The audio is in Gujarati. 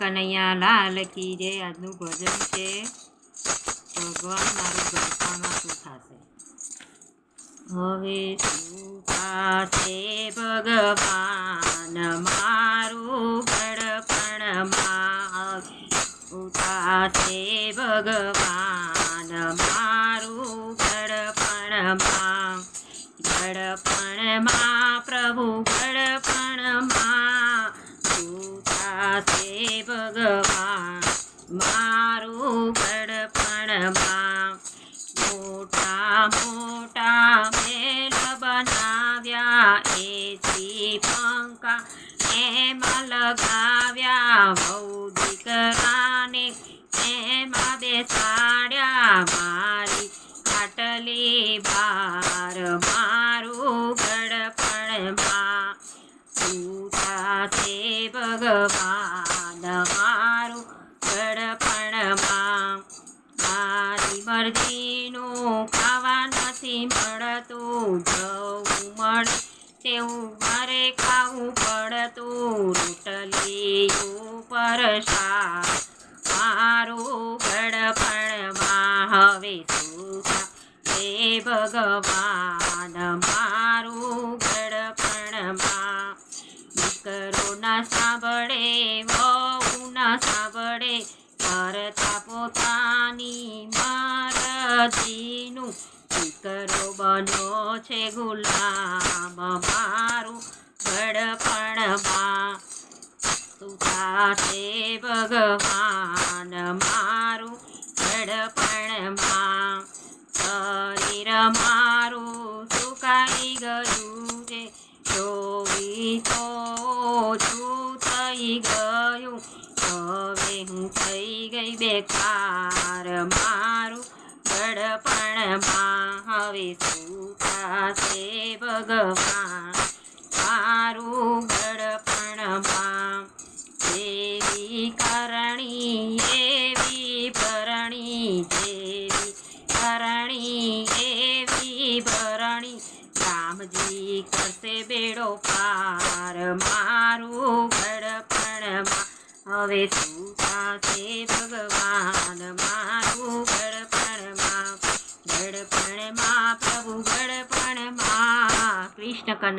કનૈયા લાલ કી જે આજનું ભજન છે ભગવાન મારું ગળપામાં શું થશે હવે શું થશે ભગવાન મારું ગડપણમાં શું થશે ભગવાન મારું ગડપણમાં ગડપણમાં પ્રભુ ગળપણમાં શું થશે ભગવાન, મારું ગડપણમાં મોટા મોટા મેલ બનાવ્યા એથી પંખા એમાં લગાવ્યા બહુ દીકરાને એમાં બેસાડ્યા, મારી ખાટલી બાર મારું ગળપણમાં છે ભગવાન મારું ગડપણમાં મારી મરજીનું ખાવા નથી મળતું. જવું મળે તેવું મારે ખાવું પડતું. રોટલી ઉપર શાક મારું ગડપણમાં. હવે શું હે ભગવાન મારું મરજીનું દીકરો બન્યો છે ગુલામ, મારું ગળપણમાં તું છે ભગવાન, મારું ગળપણમાં શરીર મારું સુકાઈ ગયું છે, જોવી તો છું થઈ ગયું. હવે હું થઈ ગઈ બેકાર. ગળપણમાં હવે શું થશે ભગવાન. મારું ગળપણમાં જેવી કરણી, એવી ભરણી. જેવી કરણી, એવી ભરણી. રામજી કરશે બેડો પાર. મારું ગળપણમાં હવે શું થશે ભગવાન. મારું વડપણમાં પ્રભુ